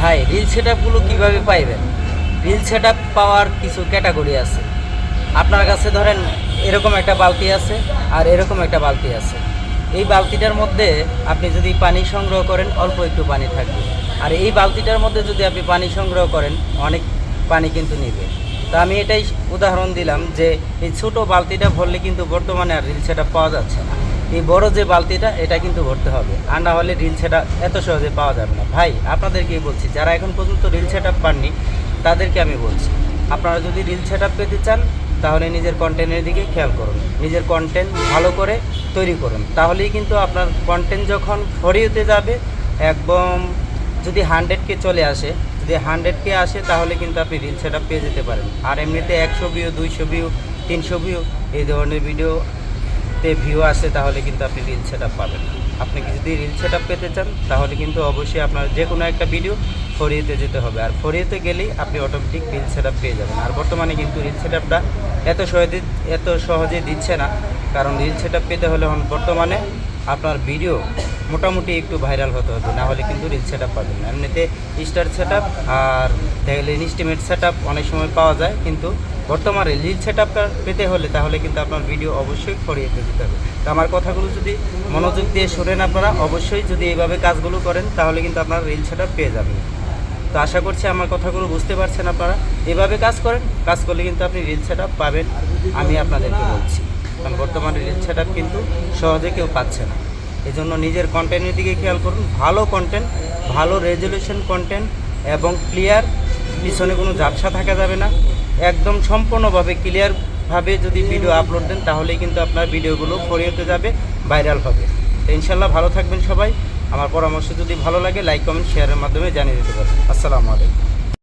ভাই reel set আপগুলো কীভাবে পাইবেন? রিল সেট আপ পাওয়ার কিছু ক্যাটাগরি আছে। আপনার কাছে ধরেন এরকম একটা বালতি আছে আর এরকম একটা বালতি আছে। এই বালতিটার মধ্যে আপনি যদি পানি সংগ্রহ করেন, অল্প একটু পানি থাকবে। আর এই বালতিটার মধ্যে যদি আপনি পানি সংগ্রহ করেন, অনেক পানি কিন্তু নেবে। তো আমি এটাই উদাহরণ দিলাম যে, এই ছোটো বালতিটা ভরলে কিন্তু বর্তমানে আর রিল সেট পাওয়া যাচ্ছে না। এই বড় যে বালতিটা, এটা কিন্তু ভরতে হবে। আর না হলে রিল সেট এত সহজে পাওয়া যাবে না। ভাই, আপনাদেরকেই বলছি, যারা এখন পর্যন্ত রিল সেট পাননি, তাদেরকে আমি বলছি, আপনারা যদি রিল সেট পেতে চান, তাহলে নিজের কন্টেন্টের দিকে খেয়াল করুন। নিজের কন্টেন্ট ভালো করে তৈরি করুন। তাহলেই কিন্তু আপনার কন্টেন্ট যখন ফরিয়েতে যাবে, একদম যদি হান্ড্রেডকে চলে আসে, যদি হান্ড্রেডকে আসে, তাহলে কিন্তু আপনি রিল সেট পেয়ে যেতে পারেন। আর এমনিতে একশো ভিউ দুইশো ভিউ তিনশো ভিউ এই ধরনের ভিডিওতে ভিউ আসে, তাহলে কিন্তু আপনি রিল সেট আপ পাবেন। না আপনি যদি রিল সেট আপ পেতে চান, তাহলে কিন্তু অবশ্যই আপনার যে কোনো একটা ভিডিও ফরিয়েতে যেতে হবে। আর ফরিয়েতে গেলেই আপনি অটোমেটিক রিল সেট আপ পেয়ে যাবেন। আর বর্তমানে কিন্তু রিল সেট এত সহজে এত সহজে দিচ্ছে না। কারণ রিল সেট আপ পেতে হলে বর্তমানে আপনার ভিডিও মোটামুটি একটু ভাইরাল হতে হতো, না হলে কিন্তু রিল সেট আপ পাবেন না। এমনিতে স্টার সেট আপ আর দেখলে ইনস্টিমেট সেট আপ অনেক সময় পাওয়া যায়, কিন্তু বর্তমানে রিল সেট আপটা পেতে হলে তাহলে কিন্তু আপনার ভিডিও অবশ্যই ফরিয়ে দিতে হবে। তো আমার কথাগুলো যদি মনোযোগ দিয়ে শোনেন আপনারা, অবশ্যই যদি এইভাবে কাজগুলো করেন, তাহলে কিন্তু আপনার রিল সেট আপ পেয়ে যাবেন। তো আশা করছি আমার কথাগুলো বুঝতে পারছেন আপনারা। এভাবে কাজ করেন, কাজ করলে কিন্তু আপনি রিল সেট আপ পাবেন, আমি আপনাদেরকে বলছি। কারণ বর্তমানে রিল সেট কিন্তু সহজে কেউ পাচ্ছে না। এই জন্য নিজের কন্টেন্টের দিকে খেয়াল করুন, ভালো কন্টেন্ট ভালো রেজলিউশন কন্টেন্ট এবং ক্লিয়ার পিছনে কোনো ঝাপসা থাকা যাবে না। একদম সম্পূর্ণভাবে ক্লিয়ারভাবে যদি ভিডিও আপলোড দেন, তাহলেই কিন্তু আপনার ভিডিওগুলো ফরিয়েতে যাবে ভাইরাল হবে। তো ইনশাল্লাহ ভালো থাকবেন সবাই। আমার পরামর্শ যদি ভালো লাগে লাইক কমেন্ট শেয়ারের মাধ্যমে জানিয়ে দিতে পারেন। আসসালামু আলাইকুম।